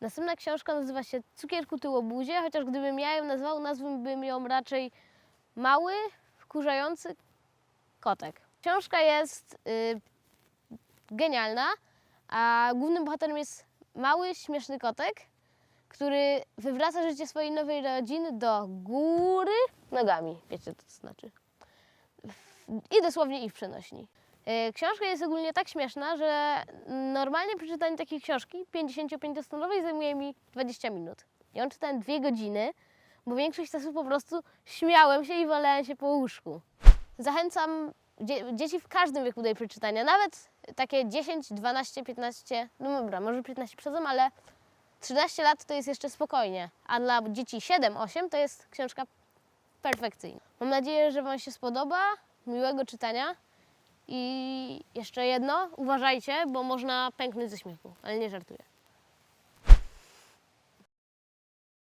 Następna książka nazywa się Cukierku tyłobuzie, chociaż gdybym ja ją nazwał, nazwałbym ją raczej Mały, wkurzający kotek. Książka jest y, genialna, a głównym bohaterem jest mały, śmieszny kotek, który wywraca życie swojej nowej rodziny do góry nogami. Wiecie, co to znaczy. I dosłownie i przenośni. Y, Książka jest ogólnie tak śmieszna, że normalnie przeczytanie takiej książki 55-stronowej zajmuje mi 20 minut. Ja ją czytałem dwie godziny, bo większość czasu po prostu śmiałem się i walałem się po łóżku. Zachęcam dzie- dzieci w każdym wieku do jej przeczytania, nawet takie 10, 12, 15, no dobra, może 15 przedzą, ale 13 lat to jest jeszcze spokojnie, a dla dzieci 7, 8 to jest książka perfekcyjna. Mam nadzieję, że Wam się spodoba, miłego czytania i jeszcze jedno, uważajcie, bo można pęknąć ze śmiechu, ale nie żartuję.